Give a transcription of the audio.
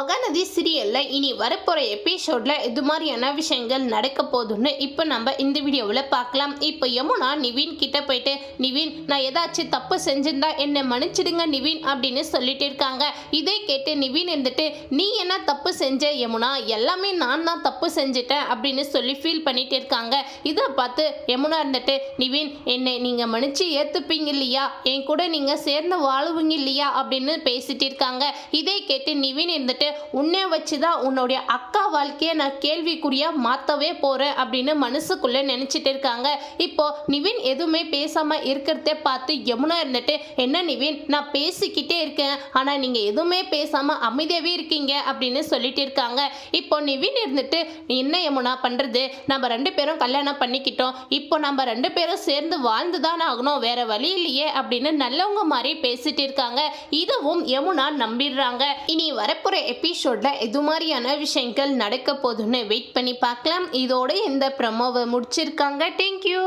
மகாநதி சீரியலில் இனி வரப்போகிற எபிசோடில் இது மாதிரியான விஷயங்கள் நடக்க போதுன்னு இப்போ நம்ம இந்த வீடியோவில் பார்க்கலாம். இப்போ யமுனா நிவின் கிட்ட போயிட்டு நிவின் நான் ஏதாச்சும் தப்பு செஞ்சிருந்தா என்னை மன்னிச்சிடுங்க நிவின் அப்படின்னு சொல்லிட்டு இருக்காங்க. இதை கேட்டு நிவின் இருந்துட்டு நீ என்ன தப்பு செஞ்ச யமுனா? எல்லாமே நான் தான் தப்பு செஞ்சுட்டேன் அப்படின்னு சொல்லி ஃபீல் பண்ணிட்டு இருக்காங்க. இதை பார்த்து யமுனா இருந்துட்டு நிவின் என்னை நீங்கள் மன்னிச்சு ஏற்றுப்பீங்க இல்லையா? என் கூட நீங்கள் சேர்ந்து வாழுவீங்க இல்லையா? அப்படின்னு பேசிட்டு இருக்காங்க. இதை கேட்டு நிவின் இருந்துட்டு உன்னை வச்சு தான் உன்னுடைய அக்கா வாழ்க்கையை நான் கேள்விக்குறியாக மாற்றவே போகிறேன் அப்படின்னு மனசுக்குள்ளே நினச்சிட்டு இருக்காங்க. இப்போ நிவின் எதுவுமே பேசாமல் இருக்கிறதே பார்த்து யமுனா இருந்துட்டு என்ன நிவின்? நான் பேசிக்கிட்டே இருக்கேன். ஆனால் நீங்கள் எதுவுமே பேசாமல் அமைதியாகவே இருக்கீங்க. அப்படின்னு சொல்லிட்டு இருக்காங்க. இப்போ நிவின் இருந்துட்டு என்ன யமுனா பண்ணுறது நம்ம ரெண்டு பேரும் கல்யாணம் பண்ணிக்கிட்டோம். இப்போ நம்ம ரெண்டு பேரும் சேர்ந்து வாழ்ந்து தான் ஆகணும். வேற வழி இல்லையே. அப்படின்னு நல்லவங்க மாதிரி பேசிட்டு இருக்காங்க. இதுவும் யமுனா நம்பிடுறாங்க. இனி வரப்போகிற எபிசோடில் எது மாதிரியான விஷயங்கள் நடக்க போகுதுன்னு வெயிட் பண்ணி பார்க்கலாம். இதோட இந்த ப்ரமோவை முடிச்சிருக்காங்க. தேங்க்யூ